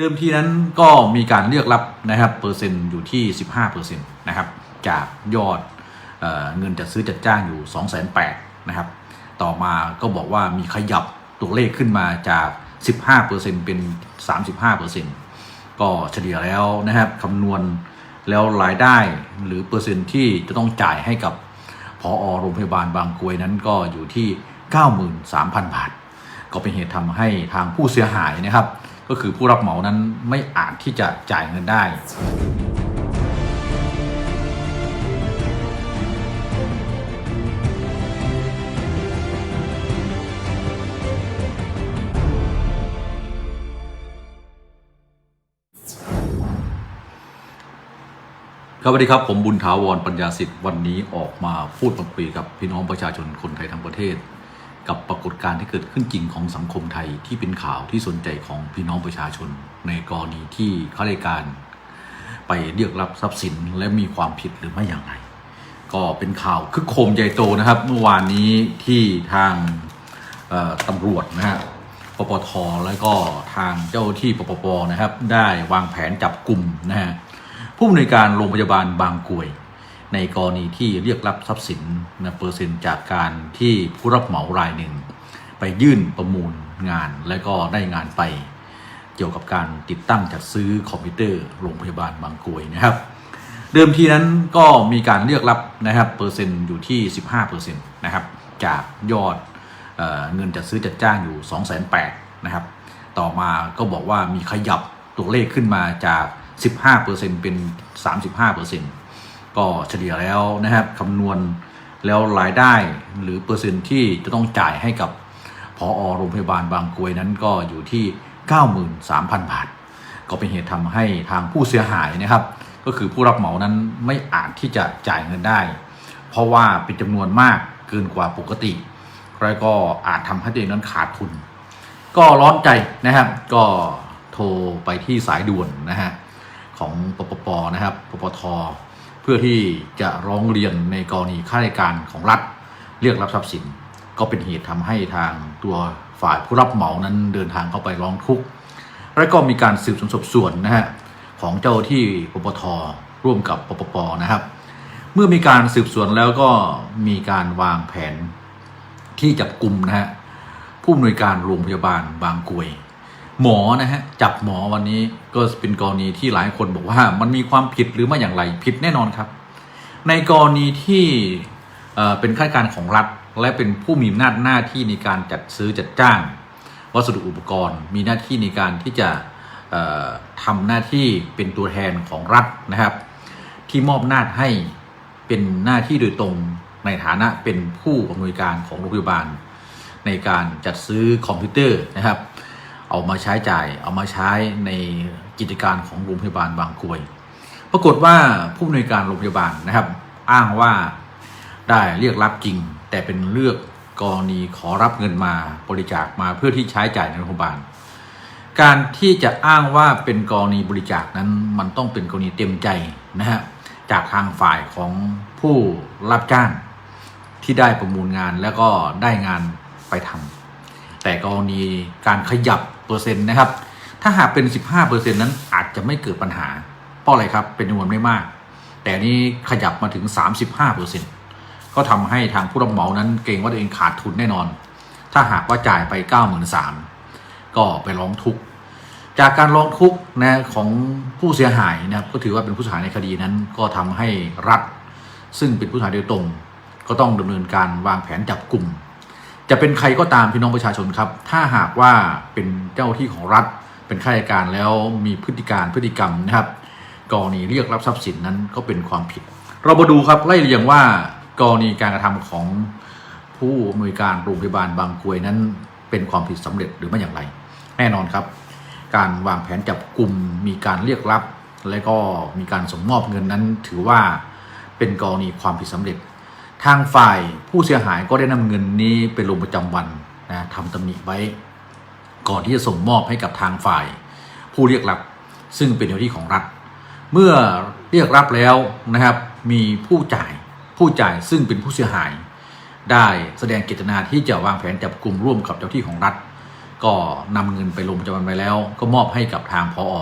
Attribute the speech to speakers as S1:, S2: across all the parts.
S1: เดิมทีนั้นก็มีการเรียกรับนะครับเปอร์เซ็นต์อยู่ที่ 15%นะครับจากยอดเอเงินจัดซื้อจัดจ้างอยู่ 2 8 0 0 0นะครับต่อมาก็บอกว่ามีขยับตัวเลขขึ้นมาจาก 15%เป็น 35%ก็เฉลี่ยแล้วนะครับคำนวณแล้วรายได้หรือเปอร์เซ็นต์ที่จะต้องจ่ายให้กับพอโรงพยาบาลบางกรวยนั้นก็อยู่ที่ 93,000 บาท ก็เป็นเหตุทำให้ทางผู้เสียหายนะครับ ก็คือผู้รับเหมานั้นไม่อาจที่จะจ่ายเงินได้ครับสวัสดีครับผมบุญถาวรปัญญาสิทธิ์วันนี้ออกมาพูดมาคุยกับพี่น้องประชาชนคนไทยทั้งประเทศ กับปรากฏการณ์ที่เกิดขึ้นจริงของสังคมไทยที่เป็นข่าวที่สนใจของพี่น้องประชาชน ในกรณีที่ข้าราชการ ไปเรียกรับทรัพย์สินและมีความผิดหรือไม่อย่างไร ก็เป็นข่าวคึกโครมใหญ่โตนะครับ เมื่อวานนี้ที่ทางตำรวจนะฮะปปทแล้วก็ทางเจ้าที่ปปปนะครับ ได้วางแผนจับกลุ่มนะฮะผู้อำนวยการโรงพยาบาลบางกรวย ในกรณีที่เรียกรับทรัพย์สินนะเปอร์เซ็นต์จากการที่ผู้รับเหมารายหนึ่ง ไปยื่นประมูลงานและก็ได้งานไป เกี่ยวกับการติดตั้งจัดซื้อคอมพิวเตอร์โรงพยาบาลบางกรวยนะครับ เดิมทีนั้นก็มีการเรียกรับนะครับเปอร์เซ็นต์อยู่ที่ 15%นะครับจากยอดเออเงินจัดซื้อจัดจ้างอยู่2 8 0 0 0นะครับต่อมาก็บอกว่ามีขยับตัวเลขขึ้นมาจาก 15%เป็น 35% ก็เฉลี่ยแล้วนะครับคำนวณแล้วรายได้หรือเปอร์เซ็นต์ที่จะต้องจ่ายให้กับพอโรงพยาบาลบางกรวยนั้นก็อยู่ที่ 93,000 บาท ก็เป็นเหตุทำให้ทางผู้เสียหายนะครับ ก็คือผู้รับเหมานั้นไม่อาจที่จะจ่ายเงินได้ เพราะว่าเป็นจำนวนมากเกินกว่าปกติแล้วก็อาจทำให้ตัวเองนั้นขาดทุน ก็ร้อนใจนะครับ ก็โทรไปที่สายด่วนนะฮะของปปปนะครับปปท พื่อที่จะร้องเรียนในกรณีข้าราชการของรัฐเรียกรับทรัพย์สิน ก็เป็นเหตุทำให้ทางตัวฝ่ายผู้รับเหมานั้นเดินทางเข้าไปร้องทุกข์แล้วก็มีการสืบสวนสอบสวนนะฮะของเจ้าที่ปปทร่วมกับปปปนะครับ เมื่อมีการสืบสวนแล้วก็มีการวางแผนที่จับกลุ่มนะฮะผู้อำนวยการโรงพยาบาลบางกรวย หมอนะฮะจับหมอวันนี้ก็เป็นกรณีที่หลายคนบอกว่ามันมีความผิดหรือไม่อย่างไรผิดแน่นอนครับ ในกรณีที่เเป็นข้าราชการของรัฐ และเป็นผู้มีอำนาจหน้าที่ในการจัดซื้อจัดจ้าง วัสดุอุปกรณ์ มีหน้าที่ในการที่จะเอ่อทำหน้าที่เป็นตัวแทนของรัฐนะครับ ที่มอบหน้าจให้เป็นหน้าที่โดยตรงในฐานะเป็นผู้อำนวยการของโรงพยาบาล ในการจัดซื้อคอมพิวเตอร์นะครับ เอามาใช้จ่าย เอามาใช้ในกิจการของโรงพยาบาลบางกรวย ปรากฏว่าผู้อำนวยการโรงพยาบาลนะครับ อ้างว่าได้เรียกรับจริง แต่เป็นเลือกกรณีขอรับเงินมาบริจาคมาเพื่อที่ใช้จ่ายในโรงพยาบาล การที่จะอ้างว่าเป็นกรณีบริจาคนั้นมันต้องเป็นกรณีเต็มใจนะฮะจากทางฝ่ายของผู้รับจ้างที่ได้ประมูลงานแล้วก็ได้งานไปทำแต่กรณีการขยับ เปอร์เซ็นต์นะครับ ถ้าหากเป็น 15%นั้นอาจจะไม่เกิดปัญหา เพราะอะไรครับ เป็นจำนวนไม่มาก แต่นี้ขยับมาถึง 35%ก็ทำให้ทางผู้รับเหมานั้นเกรงว่าตัวเองขาดทุนแน่นอน ถ้าหากว่าจ่ายไป 93,000ก็ไปร้องทุกข์จากการร้องทุกข์นะของผู้เสียหายนะครับก็ถือว่าเป็นผู้เสียหายในคดีนั้น ก็ทำให้รัฐ ซึ่งเป็นผู้เสียหายโดยตรง ก็ต้องดำเนินการวางแผนจับกลุ่ม จะเป็นใครก็ตามพี่น้องประชาชนครับ ถ้าหากว่าเป็นเจ้าที่ของรัฐ เป็นข้าราชการแล้วมีพฤติการพฤติกรรมนะครับกรณีเรียกรับทรัพย์สินนั้นก็เป็นความผิด เรามาดูครับไล่เรียงว่ากรณีการกระทำของผู้อำนวยการโรงพยาบาลบางกรวยนั้น เป็นความผิดสำเร็จหรือไม่อย่างไร แน่นอนครับ การวางแผนจับกลุ่มมีการเรียกรับ และก็มีการส่งมอบเงินนั้น ถือว่าเป็นกรณีความผิดสำเร็จ ทางฝ่ายผู้เสียหายก็ได้นำเงินนี้ไปลงประจำวันนะทำตำหนิไว้ ก่อนที่จะส่งมอบให้กับทางฝ่าย ผู้เรียกรับซึ่งเป็นหน้าที่ของรัฐ เมื่อเรียกรับแล้วนะครับ มีผู้จ่ายผู้จ่ายซึ่งเป็นผู้เสียหาย ได้แสดงเจตนาที่จะวางแผนจับกลุ่มร่วมกับเจ้าที่ของรัฐ ก็นำเงินไปลงประจำวันไปแล้ว ก็มอบให้กับทางพออ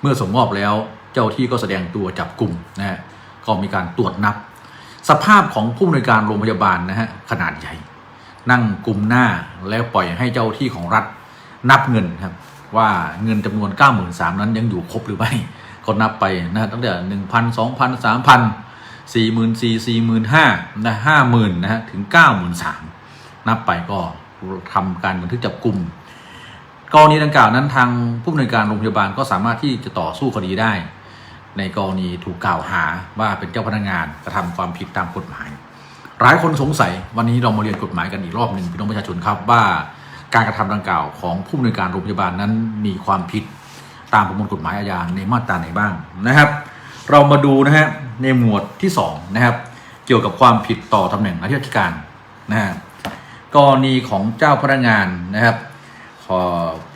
S1: เมื่อส่งมอบแล้วเจ้าที่ก็แสดงตัวจับกลุ่มนะก็มีการตรวจนับ สภาพของผู้อำนวยการโรงพยาบาลนะฮะขนาดใหญ่ นั่งกลุ่มหน้าแล้วปล่อยให้เจ้าที่ของรัฐนับเงินครับ ว่าเงินจำนวน 9 3 0 0 0 นั้นยังอยู่ครบหรือไม่ก็นับไปนะตั้งแต่หนึ่งพันสองพันสามพันสี่หมื่นสี่สี่หมื่นห้านะห้าหมื่นนะฮะถึงเก้าหมื่นสามนับไปก็ทำการบันทึกจับกลุ่มกรณีดังกล่าวนั้นทางผู้อำนวยการโรงพยาบาลก็สามารถที่จะต่อสู้คดีได้ ในกรณีถูกกล่าวหาว่าเป็นเจ้าพนักงานกระทำความผิดตามกฎหมาย หลายคนสงสัยวันนี้เรามาเรียนกฎหมายกันอีกรอบหนึ่งพี่น้องประชาชนครับว่า การกระทำดังกล่าวของผู้อำนวยการโรงพยาบาลนั้นมีความผิดตามประมวลกฎหมายอาญาในมาตราไหนบ้างนะครับ เรามาดูนะฮะในหมวดที่สองนะครับเกี่ยวกับความผิดต่อตำแหน่งหน้าที่ราชการนะฮะกรณีของเจ้าพนักงานนะครับ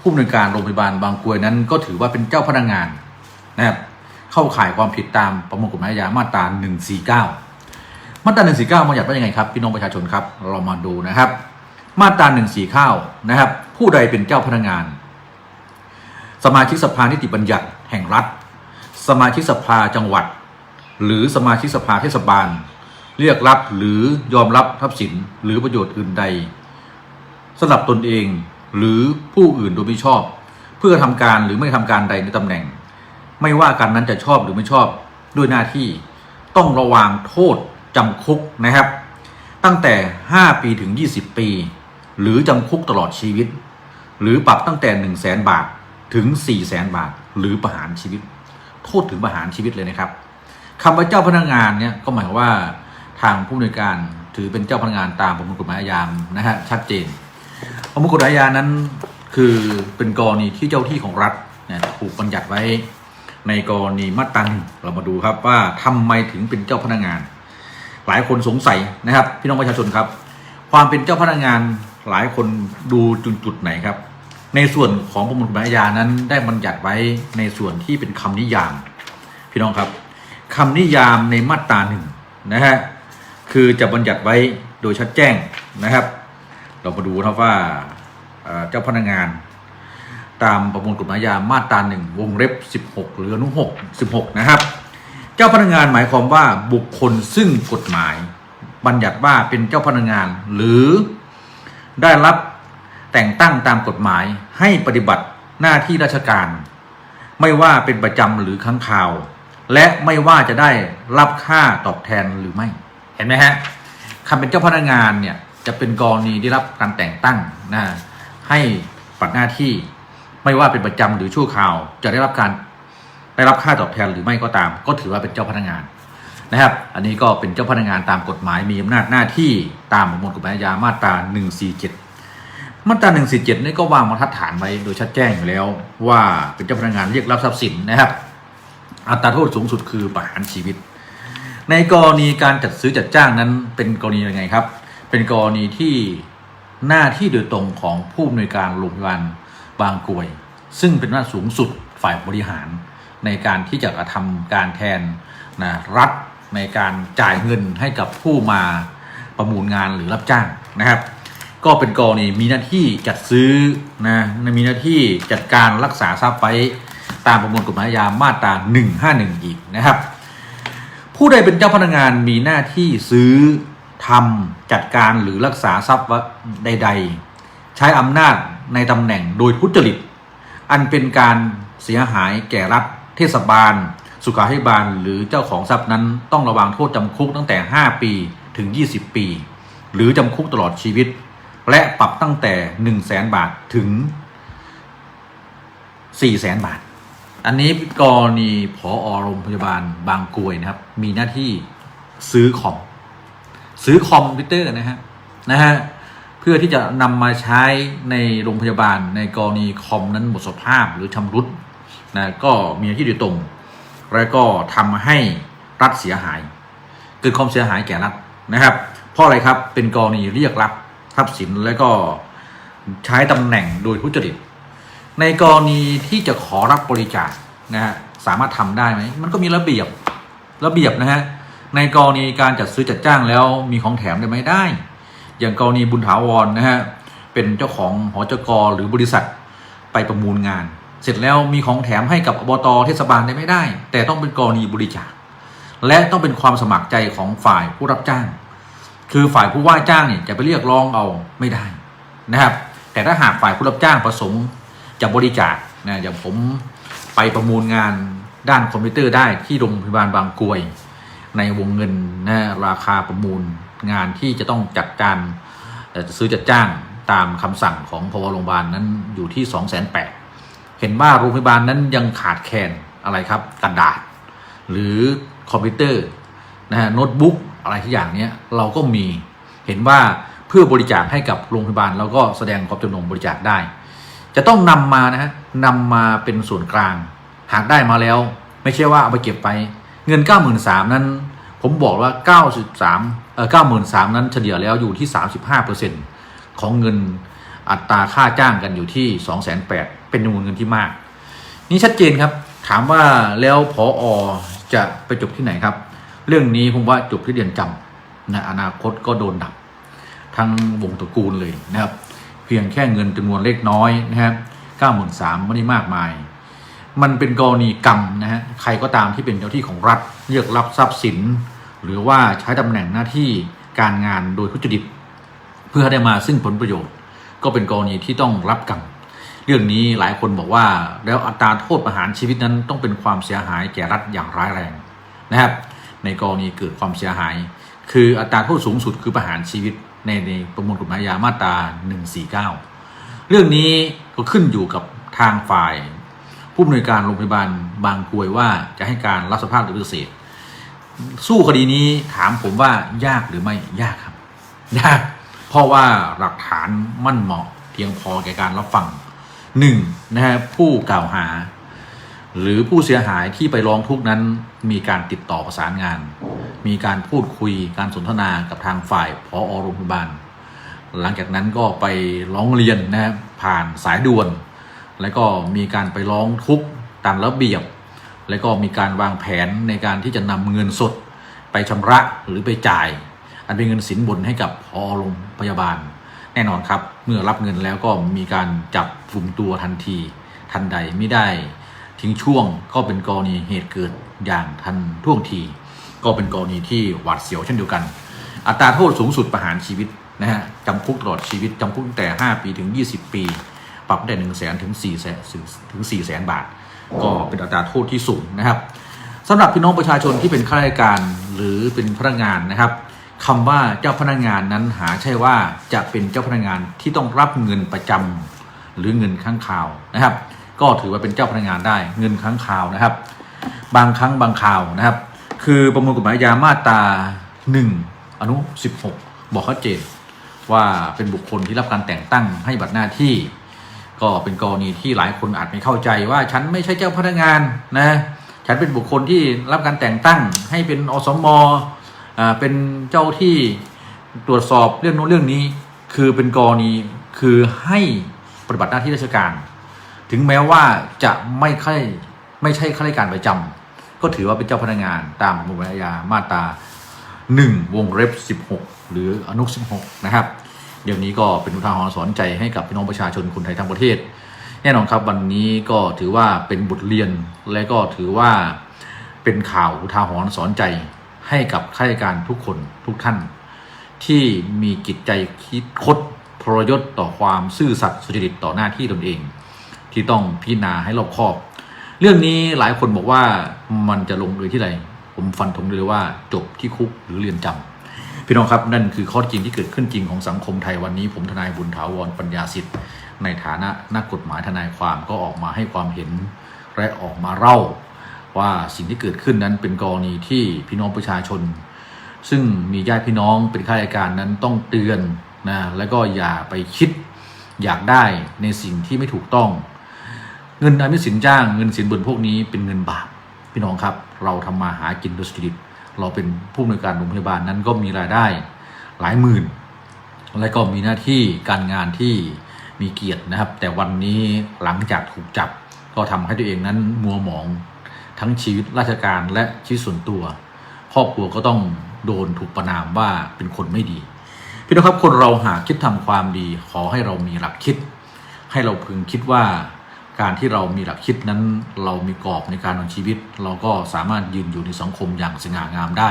S1: ผู้อำนวยการโรงพยาบาลบางกรวยนั้น ก็ถือว่าเป็นเจ้าพนักงานนะครับ เข้าข่ายความผิดตามประมวลกฎหมายอาญามาตรา149 มาตรา149บัญญัติว่ายังไงครับพี่น้องประชาชนครับ เรามาดูนะครับ มาตรา149นะครับ ผู้ใดเป็นเจ้าพนักงาน สมาชิกสภานิติบัญญัติแห่งรัฐ สมาชิกสภาจังหวัด หรือสมาชิกสภาเทศบาล เรียกรับหรือยอมรับทรัพย์สินหรือประโยชน์อื่นใดสำหรับตนเองหรือผู้อื่นโดยไม่ชอบ เพื่อทำการหรือไม่ทำการใดในตำแหน่ง ไม่ว่าการนั้นจะชอบหรือไม่ชอบด้วยหน้าที่ต้องระวางโทษจำคุกนะครับ ตั้งแต่ 5 ปีถึง 20 ปี หรือจำคุกตลอดชีวิต หรือปรับตั้งแต่ 1 0 0 0 0แสนบาทถึง 4 0 0แสนบาท หรือประหารชีวิต โทษถึงประหารชีวิตเลยนะครับคำว่าเจ้าพนักงานเนี่ยก็หมายความว่าทางผู้อำนวยการถือเป็นเจ้าพนักงานตามประมวลกฎหมายอาญานะฮะชัดเจนประมวลกฎหมายอาญานั้นคือเป็นกรณีที่เจ้าที่ของรัฐเนี่ยถูกบัญญัติไว้ ในกรณีมาตราหนึ่งเรามาดูครับว่าทำไมถึงเป็นเจ้าพนักงาน หลายคนสงสัยนะครับ พี่น้องประชาชนครับ ความเป็นเจ้าพนักงานหลายคนดูจุดจุดไหนครับ ในส่วนของประมวลกฎหมายอาญานั้น ได้บัญญัติไว้ในส่วนที่เป็นคำนิยาม พี่น้องครับคำนิยามในมาตราหนึ่งนะฮะคือจะบัญญัติไว้โดยชัดแจ้งนะครับ เรามาดูนะครับว่าเอ่อเจ้าพนักงาน ตามประมวลกฎหมายามาตราหนึ่งวงเล็บ 16 หรืออนุ6 16 นะครับ เจ้าพนักงานหมายความว่าบุคคลซึ่งกฎหมาย บัญญัติว่าเป็นเจ้าพนักงานหรือได้รับแต่งตั้งตามกฎหมายให้ปฏิบัติหน้าที่ราชการ ไม่ว่าเป็นประจำหรือครั้งคราว และไม่ว่าจะได้รับค่าตอบแทนหรือไม่ เห็นไหมฮะคำเป็นเจ้าพนักงานเนี่ยจะเป็นกรณีได้รับการแต่งตั้งนะให้ปฏิบัติหน้าที่ ไม่ว่าเป็นประจำหรือชั่วคราว จะได้รับการได้รับค่าตอบแทนหรือไม่ก็ตาม ก็ถือว่าเป็นเจ้าพนักงานนะครับ อันนี้ก็เป็นเจ้าพนักงานตามกฎหมายมีอำนาจหน้าที่ตามประมวลกฎหมายอาญามาตรา 147 มาตรา 147 นี่ก็วางบรรฐานไว้โดยชัดแจ้งอยู่แล้ว ว่าเป็นเจ้าพนักงานเรียกรับทรัพย์สินนะครับ อัตราโทษสูงสุดคือประหารชีวิต ในกรณีการจัดซื้อจัดจ้างนั้นเป็นกรณียังไงครับ เป็นกรณีที่หน้าที่โดยตรงของผู้อำนวยการโรงพยาบาล บางกรวย ซึ่งเป็นหน้าจสูงสุดฝ่ายบริหารในการที่จะกระทำการแทนนะรัฐในการจ่ายเงินให้กับผู้มาประมูลงานหรือรับจ้างนะครับ ก็เป็นกรณีมีหน้าที่จัดซื้อนะมีหน้าที่จัดการรักษาทรัพย์ไว้ตามประมวลกฎหมายอาญามาตรา 151 อีกนะครับ ผู้ใดเป็นเจ้าพนักงานมีหน้าที่ซื้อทำจัดการหรือรักษาทรัพย์ใด ๆ ใช้อำนาจ ในตำแหน่งโดยทุจริต อันเป็นการเสียหายแก่รัฐ เทศบาล สุขาภิบาล หรือเจ้าของทรัพย์นั้นต้องระวังโทษจำคุกตั้งแต่ 5 ปีถึง 20 ปี หรือจำคุกตลอดชีวิต และปรับตั้งแต่ 1 0 0 0 0แสนบาทถึง 4 0 0แสนบาท อันนี้กรณีผอโรงพยาบาลบางกรวยนะครับ มีหน้าที่ซื้อคอมซื้อคอมพิวเตอร์นะฮะนะฮะ พื่อที่จะนำมาใช้ในโรงพยาบาลในกรณีคอมนั้นหมดสภาพหรือชำรุดนะก็มีหน้าที่โดยตรง แล้วก็ทำให้รัฐเสียหาย เกิดความเสียหายแก่รัฐนะครับ เพราะอะไรครับเป็นกรณีเรียกรับทรัพย์สินและก็ใช้ตำแหน่งโดยทุจริตในกรณีที่จะขอรับบริจาคนะฮะสามารถทำได้ไหมมันก็มีระเบียบระเบียบนะฮะในกรณีการจัดซื้อจัดจ้างแล้วมีของแถมได้ไหมได้ อย่างกรณีบุญถาวรนะฮะเป็นเจ้าของหอจกหรือบริษัทไปประมูลงาน เสร็จแล้วมีของแถมให้กับอบตเทศบาลได้ไม่ได้ แต่ต้องเป็นกรณีบริจาค และต้องเป็นความสมัครใจของฝ่ายผู้รับจ้าง คือฝ่ายผู้ว่าจ้างเนี่ยจะไปเรียกร้องเอาไม่ได้นะครับ แต่ถ้าหากฝ่ายผู้รับจ้างประสงค์จะบริจาคนะอย่างผมไปประมูลงานด้านคอมพิวเตอร์ได้ที่โรงพยาบาลบางกรวย ในวงเงินนะราคาประมูล งานที่จะต้องจัดการซื้อจัดจ้างตามคำสั่งของพวโรงพยาบาลนั้นอยู่ที่ 2 8 0 0 0เห็นว่าโรงพยาบาลนั้นยังขาดแคลนอะไรครับกระดาษ หรือคอมพิวเตอร์นะฮะโน้ตบุ๊กอะไรที่อย่างเนี้ยเราก็มีเห็นว่าเพื่อบริจาคให้กับโรงพยาบาลเราก็แสดงความจำนงบริจาคได้ จะต้องนำมานะฮะนำมาเป็นส่วนกลาง หากได้มาแล้ว ไม่ใช่ว่าเอาไปเก็บไป เงิน 9 3 0 0 0นั้น ผมบอกว่า 93เอ่อ93,000นั้นเฉลี่ยแล้วอยู่ที่ 35%ของเงินอัตราค่าจ้างกันอยู่ที่ 208,000เป็นจำนวนเงินที่มาก นี่ชัดเจนครับ ถามว่าแล้วพออจะไปจบที่ไหนครับ เรื่องนี้ผมว่าจบที่เดือนจำนะอนาคตก็โดนดับทั้งวงตระกูลเลยนะครับ เพียงแค่เงินจำนวนเล็กน้อยนะครับเก้าหมื่นสามไม่ได้มากมาย มันเป็นกรณีกรรมนะฮะใครก็ตามที่เป็นเจ้าที่ของรัฐเรียกรับทรัพย์สิน หรือว่าใช้ตำแหน่งหน้าที่การงานโดยทุจริตเพื่อให้ได้มาซึ่งผลประโยชน์ ก็เป็นกรณีที่ต้องรับกรรมเรื่องนี้หลายคนบอกว่าแล้วอัตราโทษประหารชีวิตนั้นต้องเป็นความเสียหายแก่รัฐอย่างร้ายแรงนะครับ ในกรณีเกิดความเสียหาย คืออัตราโทษสูงสุดคือประหารชีวิตในในประมวลกฎหมายอาญามาตรา149 เรื่องนี้ก็ขึ้นอยู่กับทางฝ่าย ผู้อำนวยการโรงพยาบาลบางกรวยว่าจะให้การรับสภาพหรือปฏิเสธสู้คดีนี้ถามผมว่ายากหรือไม่ยากครับ ยาก เพราะว่าหลักฐานมั่นเหมาะเพียงพอแก่การรับฟังหนึ่งนะฮะผู้กล่าวหา หรือผู้เสียหายที่ไปร้องทุกนั้นมีการติดต่อประสานงาน มีการพูดคุยการสนทนากับทางฝ่ายพอโรงพยาบาล หลังจากนั้นก็ไปร้องเรียนนะฮะผ่านสายด่วน แล้วก็มีการไปร้องทุกข์ตามระเบียบ แล้วก็มีการวางแผนในการที่จะนำเงินสด ไปชำระหรือไปจ่าย อันเป็นเงินสินบนให้กับพอโรงพยาบาล แน่นอนครับ เมื่อรับเงินแล้วก็มีการจับกลุ่มตัวทันที ทันใดไม่ได้ ทิ้งช่วงก็เป็นกรณีเหตุเกิดอย่างทันท่วงที ก็เป็นกรณีที่หวาดเสียวเช่นเดียวกัน อัตราโทษสูงสุดประหารชีวิตนะฮะจำคุกตลอดชีวิตจำคุกตั้งแต่ 5 ปีถึง 20 ปี ปรับได้1 0 0 0 0แสนถึง4แสนถึง4แสนบาท ก็เป็นอัตราโทษที่สูงนะครับสำหรับพี่น้องประชาชนที่เป็นข้าราชการหรือเป็นพนักงานนะครับคำว่าเจ้าพนักงานนั้นหาใช่ว่าจะเป็นเจ้าพนักงานที่ต้องรับเงินประจำหรือเงินค้างคาวนะครับ ก็ถือว่าเป็นเจ้าพนักงานได้เงินค้างคาวนะครับ บางครั้งบางคราวนะครับ คือประมวลกฎหมายอาญามาตรา1อนุ16 บอกชัดเจนว่าเป็นบุคคลที่รับการแต่งตั้งให้บัตรหน้าที่ ก็เป็นกรณีที่หลายคนอาจไม่เข้าใจว่าฉันไม่ใช่เจ้าพนักงานนะฉันเป็นบุคคลที่รับการแต่งตั้งให้เป็นอสมอ่าเป็นเจ้าที่ตรวจสอบเรื่องโน้นเรื่องนี้ คือเป็นกรณีคือให้ปฏิบัติหน้าที่ราชการ ถึงแม้ว่าจะไม่ค่อยไม่ใช่ข้าราชการประจำก็ถือว่าเป็นเจ้าพนักงานตามประมวลกฎหมายอาญามาตรา1วงเล็บ16 หรืออนุ16นะครับ เดี๋ยวนี้ก็เป็นอุทาหรณ์สอนใจให้กับพี่น้องประชาชนคนไทยทั้งประเทศ แน่นอนครับวันนี้ก็ถือว่าเป็นบทเรียนและก็ถือว่าเป็นข่าวอุทาหรณ์สอนใจให้กับข้าราชการทุกคนทุกท่าน ที่มีจิตใจคิดคดทรยศต่อความซื่อสัตย์สุจริตต่อหน้าที่ตนเอง ที่ต้องพิจารณาให้รอบคอบ เรื่องนี้หลายคนบอกว่ามันจะลงเอยที่ไหนผมฟันธงเลยว่าจบที่คุกหรือเรือนจำ พี่น้องครับนั่นคือข้อท็จจริงที่เกิดขึ้นจริงของสังคมไทยวันนี้ ผมทนายบุญถาวรปัญญาสิทธิ์ ในฐานะนักกฎหมายทนายความก็ออกมาให้ความเห็นและออกมาเล่า ว่าสิ่งที่เกิดขึ้นนั้นเป็นกรณีที่พี่น้องประชาชน ซึ่งมีญาติพี่น้องเป็นข้าราชการนั้นต้องเตือนนะแล้วก็อย่าไปคิดอยากได้ในสิ่งที่ไม่ถูกต้อง เงินอันเป็นสินจ้างเงินสินบนพวกนี้เป็นเงินบาปพี่น้องครับ เราทำมาหากินโดยสุจริต เราเป็นผู้อำนวยการโรงพยาบาลนั้นก็มีรายได้หลายหมื่น และก็มีหน้าที่การงานที่มีเกียรตินะครับ แต่วันนี้หลังจากถูกจับ ก็ทำให้ตัวเองนั้นมัวหมอง ทั้งชีวิตราชการและชีวิตส่วนตัว ครอบครัวก็ต้องโดนถูกประนามว่าเป็นคนไม่ดี พี่น้องครับคนเราหากคิดทำความดี ขอให้เรามีหลักคิด ให้เราพึงคิดว่า การที่เรามีหลักคิดนั้น เรามีกรอบในการดำเนินชีวิต เราก็สามารถยืนอยู่ในสังคมอย่างสง่างามได้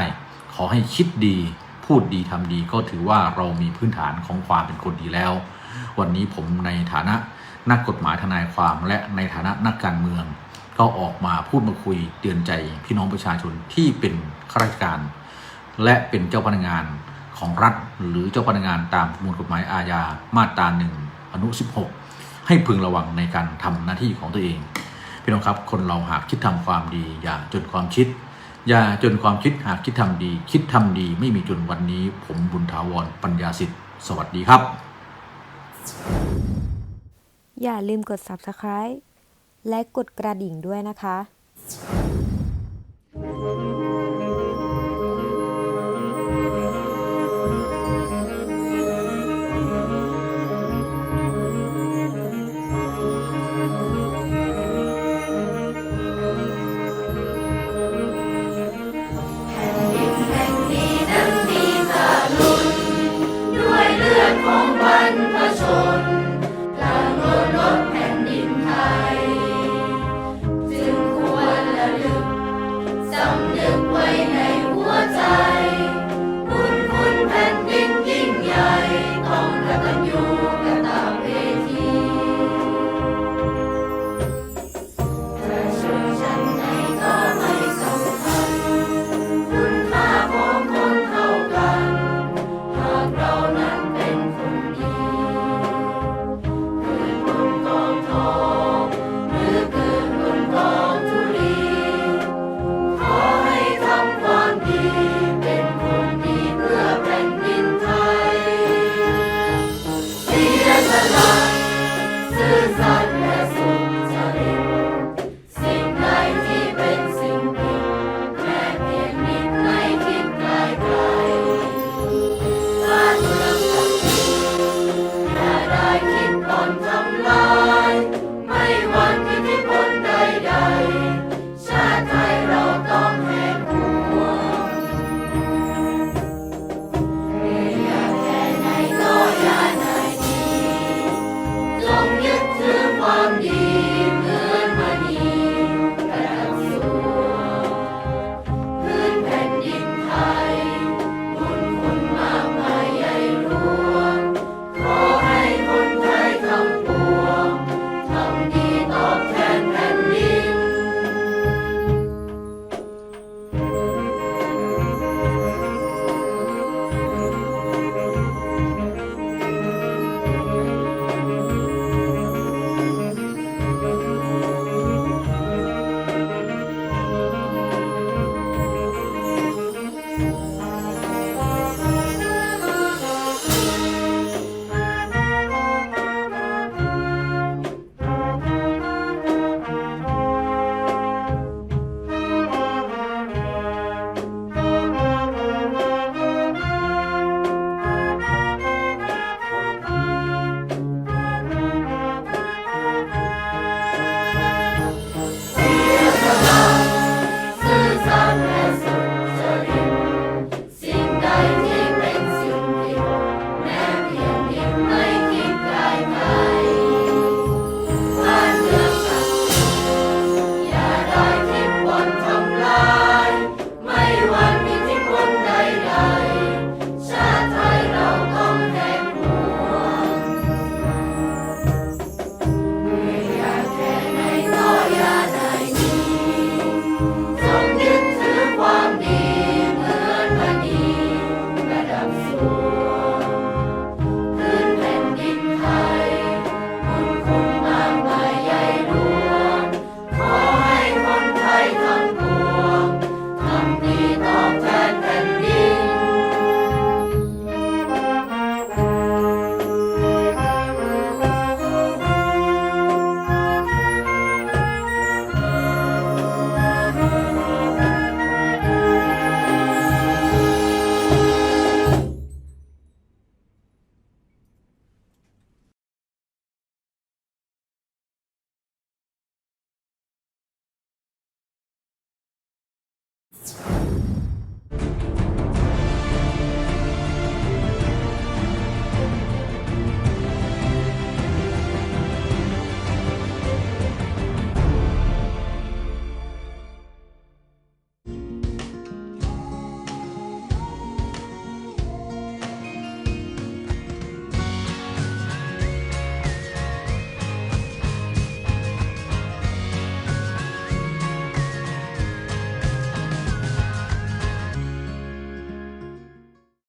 S1: ขอให้คิดดี พูดดีทำดีก็ถือว่าเรามีพื้นฐานของความเป็นคนดีแล้ว วันนี้ผมในฐานะนักกฎหมายทนายความและในฐานะนักการเมือง ก็ออกมาพูดมาคุยเตือนใจพี่น้องประชาชนที่เป็นข้าราชการ และเป็นเจ้าพนักงานของรัฐ หรือเจ้าพนักงานตามประมวลกฎหมายอาญามาตราหนึ่งอนุ 16 ให้พึงระวังในการทำหน้าที่ของตัวเอง พี่น้องครับคนเราหากคิดทำความดี อย่าจนความคิด อย่าจนความคิดหากคิดทำดี คิดทำดีไม่มีจนวันนี้ ผมบุญถาวรปัญญาสิทธิ์สวัสดีครับ
S2: อย่าลืมกด subscribe และกดกระดิ่งด้วยนะคะ